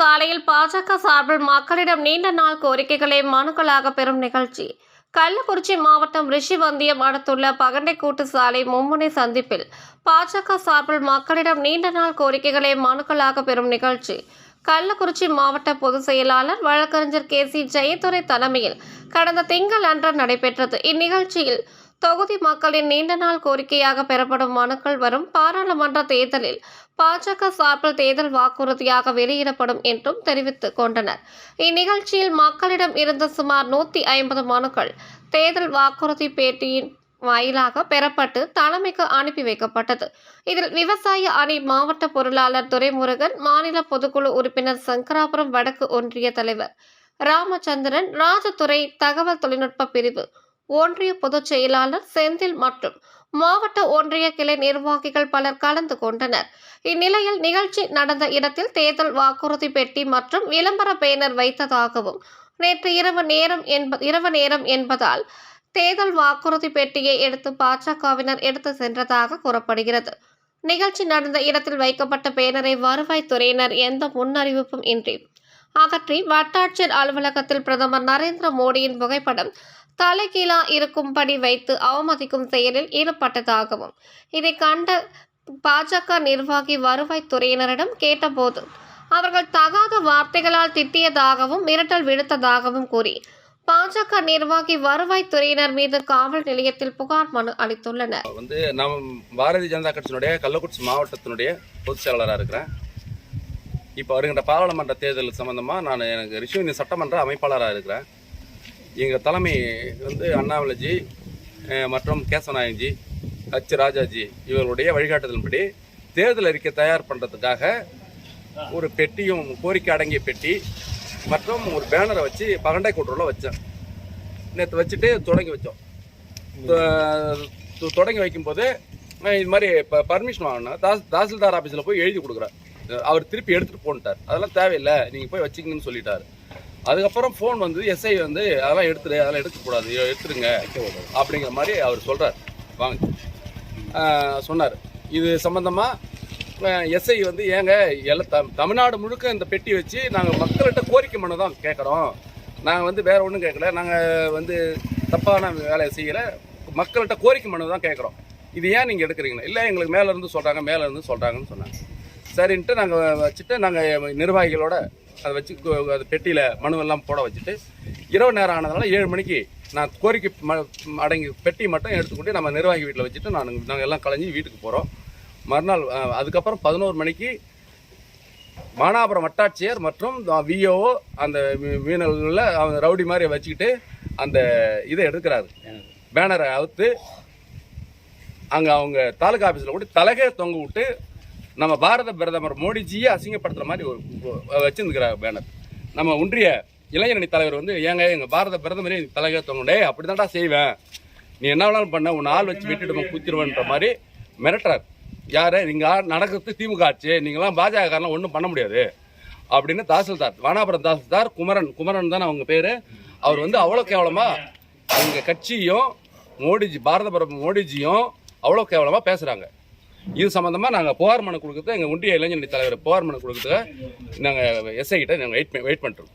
சாலையில் பாஜக சார்பில் மக்களிடம் நீண்ட நாள் கோரிக்கைகளை மனுக்களாக பெறும் நிகழ்ச்சி. கள்ளக்குறிச்சி மாவட்டம் ரிஷிவந்தியம் அடுத்துள்ள பகண்டைக்கூட்டு சாலை மும்முனை சந்திப்பில் பாஜக சார்பில் மக்களிடம் நீண்ட நாள் கோரிக்கைகளை மனுக்களாக பெறும் நிகழ்ச்சி. கள்ளக்குறிச்சி மாவட்ட பொதுச் செயலாளர் வழக்கறிஞர் கே சி ஜெயதுரை தலைமையில் கடந்த திங்கள் அன்று நடைபெற்றது. இந்நிகழ்ச்சியில் தொகுதி மக்களின் நீண்ட நாள் கோரிக்கையாக பெறப்படும் மனுக்கள் வரும் பாராளுமன்ற தேர்தலில் பாஜக சார்பில் தேர்தல் வாக்குறுதியாக வெளியிடப்படும் என்றும் தெரிவித்துக் கொண்டனர். இந்நிகழ்ச்சியில் மக்களிடம் இருந்த சுமார் நூத்தி ஐம்பது மனுக்கள் தேர்தல் வாக்குறுதி பேட்டியின் வாயிலாக பெறப்பட்டு தலைமைக்கு அனுப்பி வைக்கப்பட்டது. இதில் விவசாய அணி மாவட்ட பொருளாளர் துரைமுருகன் மாநில பொதுக்குழு உறுப்பினர் சங்கராபுரம் வடக்கு ஒன்றிய தலைவர் ராமச்சந்திரன் ராஜதுறை தகவல் தொழில்நுட்ப பிரிவு ஒன்றிய பொதுச் செயலாளர் செந்தில் மற்றும் மாவட்ட ஒன்றிய கிளை நிர்வாகிகள் பலர் கலந்து கொண்டனர். இந்நிலையில் நிகழ்ச்சி நடந்த இடத்தில் தேர்தல் வாக்குறுதி பெட்டி மற்றும் விளம்பர பேனர் வைத்ததாகவும் நேற்று இரவு நேரம் என்ப இரவு நேரம் என்பதால் தேர்தல் வாக்குறுதி பெட்டியை எடுத்து பாஜகவினர் எடுத்து சென்றதாக கூறப்படுகிறது. நிகழ்ச்சி நடந்த இடத்தில் வைக்கப்பட்ட பேனரை வருவாய்த்துறையினர் எந்த முன்னறிவிப்பும் இன்றி அகற்றி வட்டாட்சியர் அலுவலகத்தில் பிரதமர் நரேந்திர மோடியின் புகைப்படம் தலைகீழா இருக்கும்படி வைத்து அவமதிக்கும் செயலில் ஈடுபட்டதாகவும் இதை கண்ட பாஜக நிர்வாகி வருவாய்த்துறையினரிடம் கேட்டபோது அவர்கள் தகாத வார்த்தைகளால் திட்டியதாகவும் மிரட்டல் விடுத்ததாகவும் கூறி பாஜக நிர்வாகி வருவாய்த்துறையினர் மீது காவல் நிலையத்தில் புகார் மனு அளித்துள்ளனர். வந்து நாம் பாரதிய ஜனதா கட்சியினுடைய கள்ளக்குறிச்சி மாவட்டத்தினுடைய பொதுச் செயலாளராக இருக்கிறேன். இப்போ வருகின்ற பாராளுமன்ற தேர்தல் சம்பந்தமாக நான் எனக்கு ரிஷுவின் சட்டமன்ற அமைப்பாளராக இருக்கிறேன். எங்கள் தலைமை வந்து அண்ணாமலைஜி மற்றும் கேசவநாயகன்ஜி ஹச் ராஜாஜி இவர்களுடைய வழிகாட்டுதலின்படி தேர்தல் அறிக்கை தயார் பண்ணுறதுக்காக ஒரு பெட்டியும் கோரிக்கை அடங்கிய பெட்டி மற்றும் ஒரு பேனரை வச்சு பகண்டை கூட்டுறவில் வச்சேன். நேற்று வச்சுட்டு தொடங்கி வச்சோம். தொடங்கி வைக்கும்போது இது மாதிரி இப்போ பர்மிஷன் வாங்கினா தாஸ் தாசில்தார் ஆஃபீஸில் போய் எழுதி கொடுக்குறேன் அவர் திருப்பி எடுத்துகிட்டு போன்ட்டார். அதெல்லாம் தேவையில்லை. நீங்கள் போய் வச்சுக்கங்கன்னு சொல்லிட்டாரு. அதுக்கப்புறம் ஃபோன் வந்து எஸ்ஐ வந்து அதெல்லாம் எடுத்துரு அதெல்லாம் எடுக்கக்கூடாது. எடுத்துருங்க அப்படிங்கிற மாதிரி அவர் சொல்கிறார் வாங்க. சொன்னார். இது சம்மந்தமாக எஸ்ஐ வந்து ஏங்க எல்லா தம் தமிழ்நாடு முழுக்க இந்த பெட்டி வச்சு நாங்கள் மக்கள்கிட்ட கோரிக்கை மனு தான் கேட்குறோம். நாங்கள் வந்து வேறு ஒன்றும் கேட்கல. நாங்கள் வந்து தப்பான வேலையை செய்யலை. மக்கள்கிட்ட கோரிக்கை மனு தான் கேட்குறோம். இது ஏன் நீங்கள் எடுக்கிறீங்கன்னா? இல்லை எங்களுக்கு மேலே இருந்து சொல்கிறாங்க மேலே இருந்து சொல்கிறாங்கன்னு சொன்னாங்க. சரின்ட்டு நாங்கள் வச்சுட்டு நாங்கள் நிர்வாகிகளோட அதை வச்சு அது பெட்டியில் மனுவெல்லாம் போட வச்சுட்டு இரவு நேரம் ஆனதுனால ஏழு மணிக்கு நான் கோரிக்கை ம அடங்கி பெட்டி மட்டும் எடுத்துக்கொண்டு நம்ம நிர்வாகி வீட்டில் வச்சுட்டு நான் நாங்கள் எல்லாம் கலைஞ்சி வீட்டுக்கு போகிறோம் மறுநாள் அதுக்கப்புறம் பதினோரு மணிக்கு மானாபுரம் வட்டாட்சியர் மற்றும் விஓ அந்த மீ- மீனவர்களில் அவங்க ரவுடி மாதிரி வச்சுக்கிட்டு அந்த இதை எடுக்கிறாரு. பேனரை அவுத்து அங்கே அவங்க தாலுகா ஆஃபீஸில் கூட தலகை தொங்க விட்டு நம்ம பாரத பிரதமர் மோடிஜியை அசிங்கப்படுத்துகிற மாதிரி ஒரு வச்சுருந்துக்கிறார் பேனர். நம்ம ஒன்றிய இளைஞரணி தலைவர் வந்து ஏங்க எங்கள் பாரத பிரதமரே தலைவர் தொங்கடே அப்படி தான்டா செய்வேன். நீ என்ன வேணாலும் பண்ண உன் ஆள் வச்சு வெட்டிடுமா குத்திடுவேன்ற மாதிரி மிரட்டுறார். யார்? நீங்கள் நடக்கிறது திமுக ஆட்சி. நீங்களாம் பாஜகக்காரலாம் ஒன்றும் பண்ண முடியாது. அப்படின்னு தாசில்தார் வானாபுரம் தாசில்தார் குமரன் குமரன் தானே அவங்க பேர். அவர் வந்து அவ்வளோ கேவலமாக எங்கள் கட்சியும் மோடிஜி பாரத பிரதமர் மோடிஜியும் அவ்வளோ கேவலமாக பேசுகிறாங்க இது சம்மந்தமாக நாங்கள் புகார் மனு கொடுக்குறது எங்கள் ஒன்றிய இளைஞரணி தலைவர் புகார் மனு கொடுக்குறதுக்கு நாங்கள் எஸ்ஐ கிட்ட நாங்கள் வெயிட் வெயிட் பண்ணிட்டுருக்கோம்